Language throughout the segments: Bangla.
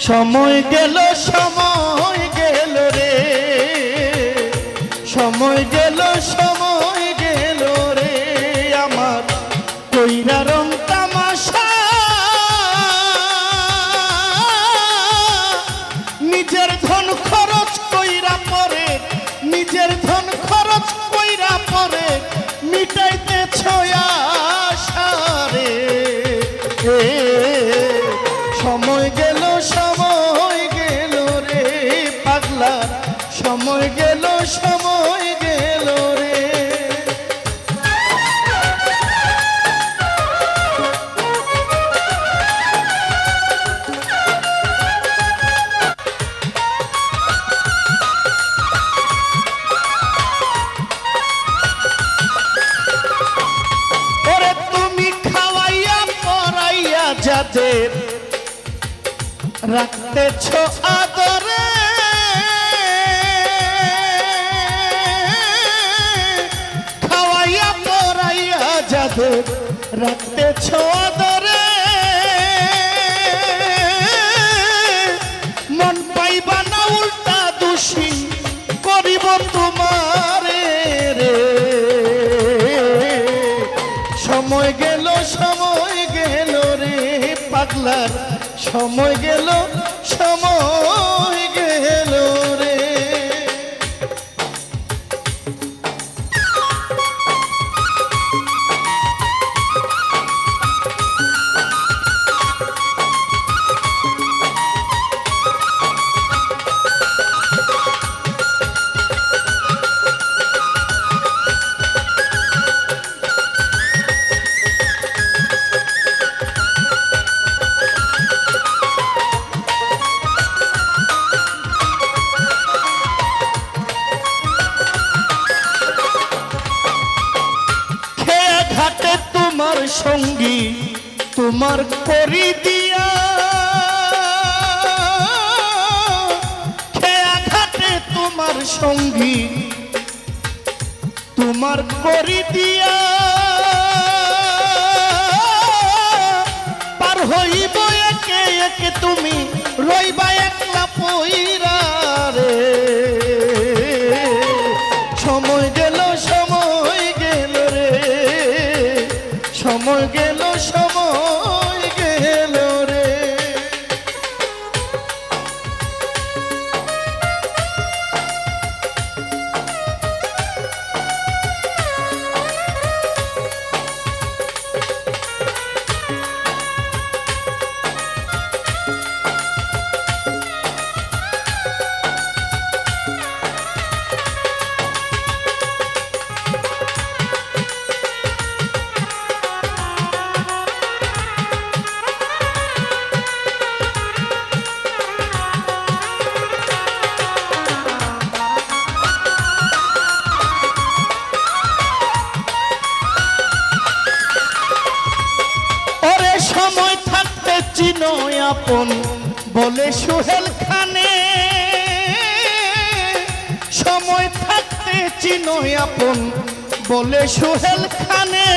সময় গেল সময় সময় গেল সময় গেল রে। ওরে তুমি খাওয়াইয়া পরাইয়া যাদের রাখতেছ আদরে পরাইয়া যাদের রাখতেছ আদরে মন পাইবা না উল্টা দোষী, করিব তোমারে রে। সময় গেল সময় গেল রে পাগলার, সময় গেল সঙ্গী তোমার করি দিয়া। খেয়া ঘাটে তোমার সঙ্গী তোমার করি দিয়া। পার হইব একে একে তুমি, রইবা একলা সময় আপন বলে সোহেল খানে, সময় থাকতে চিনো আপন বলে সোহেল খানে।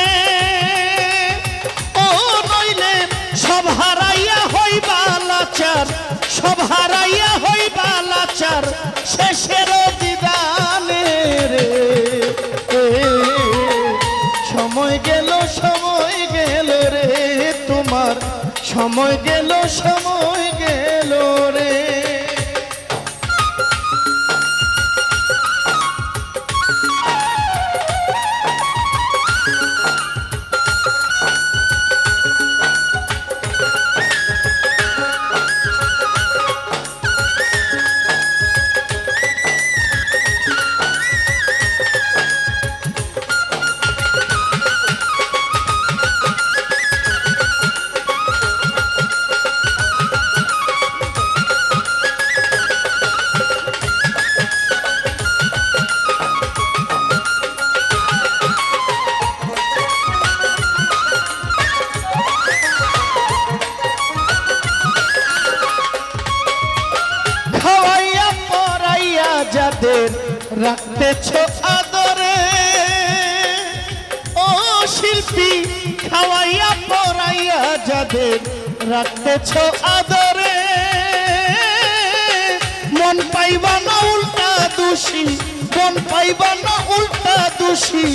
ও নইলে সব হারাইয়া হইবা লাচার, সব হারাইয়া হইবা লাচার, শেষের দিদানে রে। সময় গেল সময় গেল রে তোমার সময় গেল সময় গেল রে। করেছ আদরে? ও শিল্পী, খাওয়াইয়া পড়াইয়া যাদের রাখতেছ আদরে? মন পাইবা না উল্টা দোষী, মন পাইবা না উল্টা দোষী,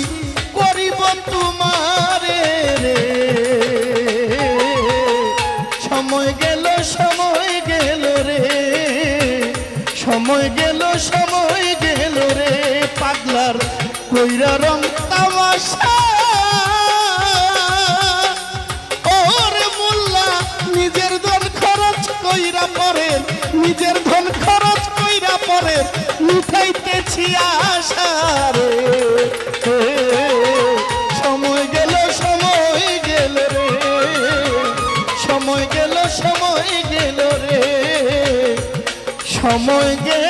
করিব তোমারে রে। সময় গেল সময় গেল রে। সময় গেল সময় গেল রে। সময় গেল